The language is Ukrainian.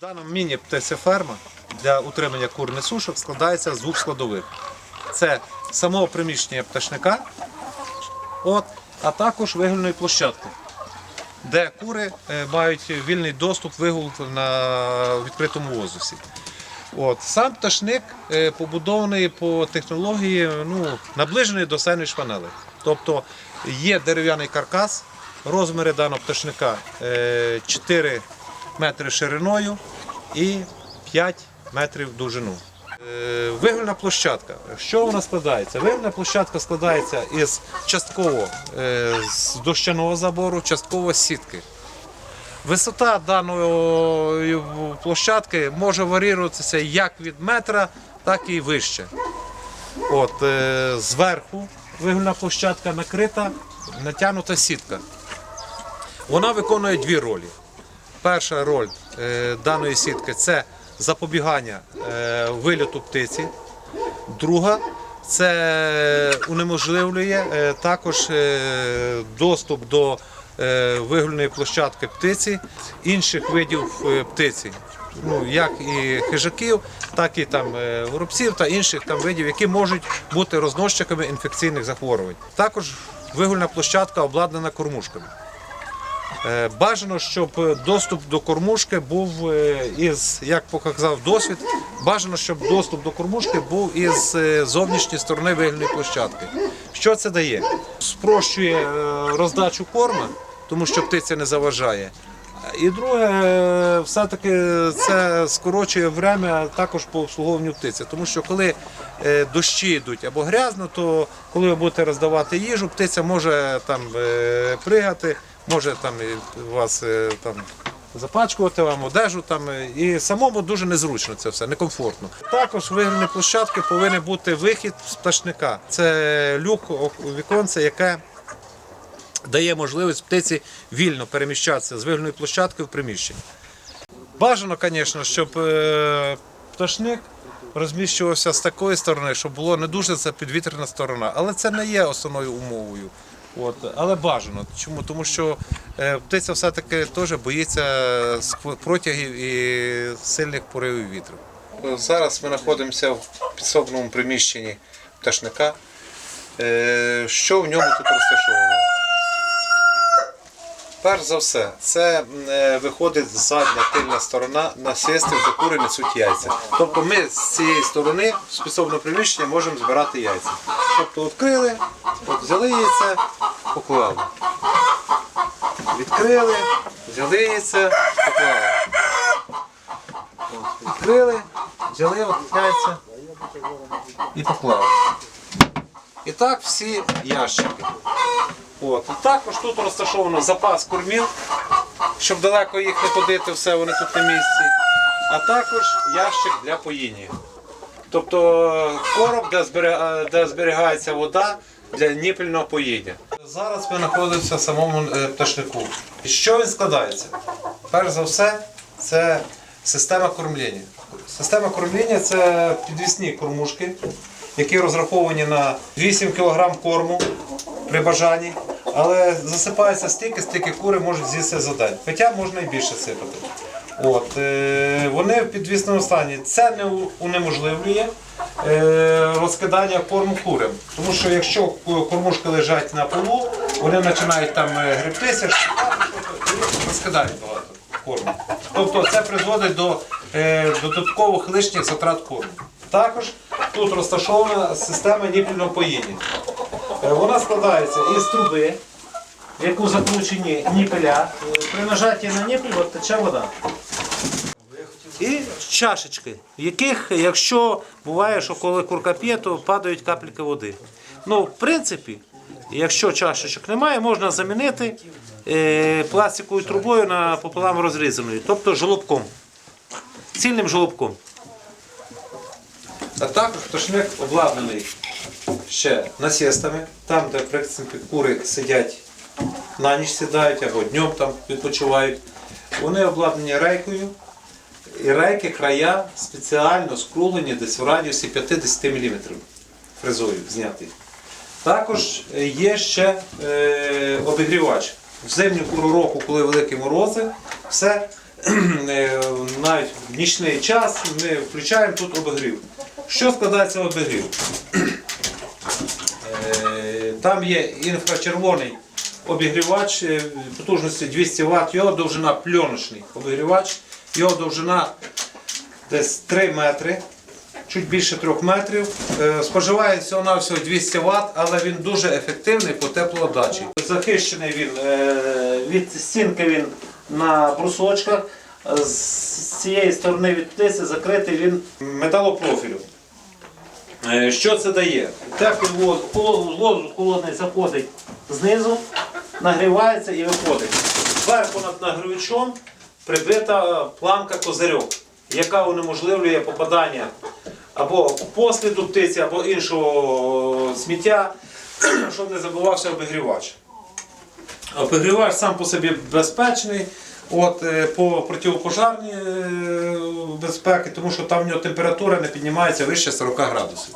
Дана міні-птицеферма для утримання кур несушок складається з двох складових. Це самого приміщення пташника, от, а також вигульної площадки, де кури е, мають вільний доступ вигул на відкритому воздусі. От. Сам пташник е, побудований по технології ну, наближений до сендвіч панелей. Тобто є дерев'яний каркас, розміри даного пташника е, 4 метри шириною і 5 метрів довжину. Е, Вигульна площадка. Що вона складається? Вигульна площадка складається із частково е, з дощаного забору, частково сітки. Висота даної площадки може варіюватися як від метра, так і вище. От, е, зверху вигульна площадка накрита, натягнута сітка. Вона виконує дві ролі. Перша роль е, даної сітки це запобігання е, вильоту птиці. Друга це унеможливлює е, також доступ до вигульної площадки птиці інших видів птиці. Ну, як і хижаків, так і там горобців та інших там видів, які можуть бути розносчиками інфекційних захворювань. Також вигульна площадка обладнана кормушками. Е, Бажано, щоб доступ до кормушки був е, із, як показав досвід, бажано, щоб доступ до кормушки був із е, зовнішньої сторони вигільної площадки. Що це дає? Спрощує е, роздачу корма, тому що птиця не заважає. І друге, все-таки це скорочує время також по обслуговуванню птиці. Тому що коли е, дощі йдуть або грязно, то коли ви будете роздавати їжу, птиця може там е, пригати, може там вас е, там. Запачкувати вам одежу там і самому дуже незручно це все, некомфортно. Також в площадки повинен бути вихід з пташника. Це люк віконце, яке дає можливість птиці вільно переміщатися з вигільної площадки в приміщення. Бажано, звісно, щоб е, пташник розміщувався з такої сторони, щоб було не дуже це підвітряна сторона. Але це не є основною умовою. От, але бажано. Чому? Тому що е, птиця все-таки теж боїться протягів і сильних поривів вітру. Зараз ми знаходимося в підсобному приміщенні пташника. Е, Що в ньому тут розташовано? Перш за все, це е, виходить задня тильна сторона насистів, де кури несуть яйця. Тобто ми з цієї сторони з підсобного приміщення можемо збирати яйця. Тобто відкрили, от взяли яйце, поклали. Відкрили, взяли яйце, поклали. От, відкрили, взяли от яйця і поклали. І так всі ящики. От. Також тут розташовано запас кормів, щоб далеко їх не ходити, все вони тут на місці. А також ящик для поїння. Тобто короб, де, де зберігається вода для ніпільного поїдня. Зараз ми знаходимося в самому е, пташнику. І що він складається? Перш за все, це система кормлення. Система кормлення це підвісні кормушки, які розраховані на 8 кг корму при бажанні, але засипається стільки, стільки кури можуть з'їсти за день. Хоча можна і більше сипати. От, е, вони в підвісному стані. Це не унеможливлює е, розкидання корму курям. Тому що якщо кормушки лежать на полу, вони починають там е, гребтися, розкидають багато корму. Тобто це призводить до додаткових лишніх затрат корму. Також тут розташована система ніпільного поїння. Е, Вона складається із труби, в яку закручені ніпеля. Е, При нажатті на ніпель тече вода. І чашечки, в яких, якщо буває, що коли курка п'є, то падають капельки води. Ну, в принципі, якщо чашечок немає, можна замінити е, пластиковою трубою на пополам розрізаною, тобто жолобком, цільним жолобком. А також пташник обладнаний ще насістами, там, де в принципі, кури сидять на ніч сідають або днем там відпочивають. Вони обладнані рейкою. І рейки края спеціально скруглені десь в радіусі 50 мм фрезою зняти. Також є ще е, обігрівач. В зимню пору року, коли великі морози, все е, навіть в нічний час ми включаємо тут обігрів. Що складається обігрів? Е, Там є інфрачервоний обігрівач е, потужності 200 Вт, його довжина пленочний обігрівач, його довжина десь 3 метри, чуть більше 3 метрів. Е, Споживає всього на всього 200 Вт, але він дуже ефективний по теплоотдачі. Захищений він від стінки він на брусочках. З цієї сторони від птиці закритий він металопрофілю. Е, Що це дає? Теплий воздух, холод- воздух холодний заходить знизу, нагрівається і виходить. Зверху над нагрівачом прибита планка козирьок, яка унеможливлює попадання або посліду птиці, або іншого сміття, щоб не забувався обігрівач. Обігрівач сам по собі безпечний. От, е, по противопожарній е, безпеки, тому що там в нього температура не піднімається вище 40 градусів.